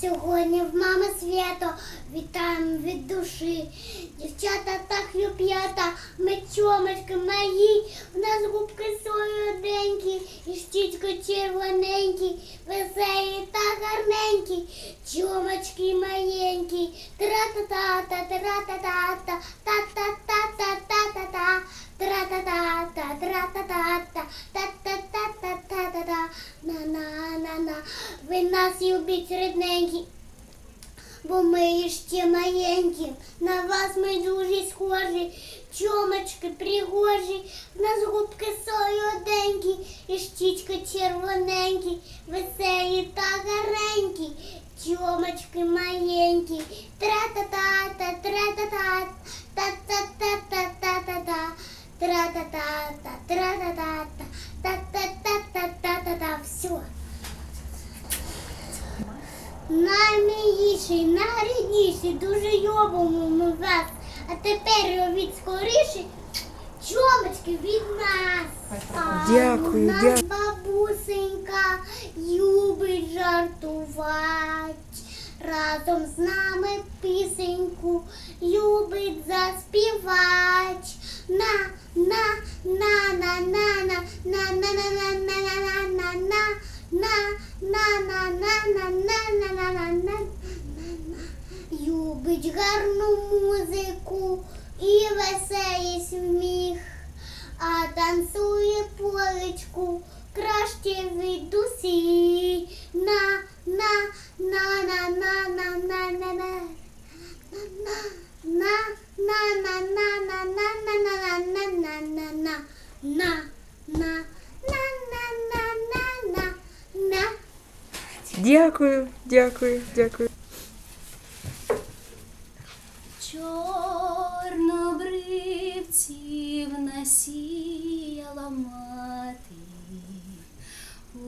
Сьогодні в мами свято. Вітаємо від душі. Дівчата так п'ята, ми чомочки мої, в нас губки солоденькі, і щічки червоненькі, веселі та гарненькі, чомочки маленькі, тра-та-та-та, тра-та-та-та, та-та-та-та-та-та-та, тра-та-та-та, тра-та-та-та, любіть рідненькі, бо ми ще маленькі, на вас ми дуже схожі, чомочки пригожі, в нас губки солоденькі, і щічки червоненькі, веселі та гарненькі, чомочки маленькі, тра-та-та-та, тра-та-та, та-та-та-та-та-та-та, тра-та-та-та, тра-та-та-та, Наймиліший, найрідніший, дуже любимо ми вас. А тепер робіть скоріше чомочки від нас. Дякую, нас дякую. бабусенька любить жартувати. Разом з нами пісеньку любить заспівати. На, на, на, на, на, на, на, на, на, на, на, на, на, на, на, на, на, на, на, на, на, на, на, на, на, на. Любить гарну музику і веселий сміх, а танцює полечку краще від усі. На, на, на, на, на, на, на, на, на. На, на, на, на, на, на, на, на, на, на, на, на, на, на, Дякую, дякую, дякую. Чорнобривців насіяла мати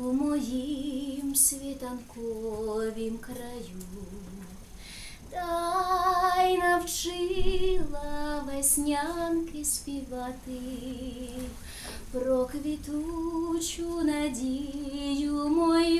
у моїм світанковім краю, та й навчила веснянки співати про квітучу надію мою,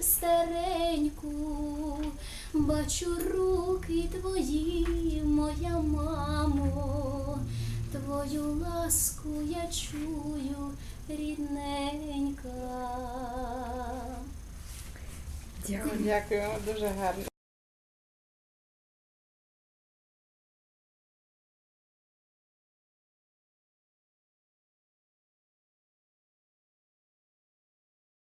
стареньку, бачу руки твої, моя мамо, твою ласку я чую, рідненька. Дякую. Дякую, дуже гарно.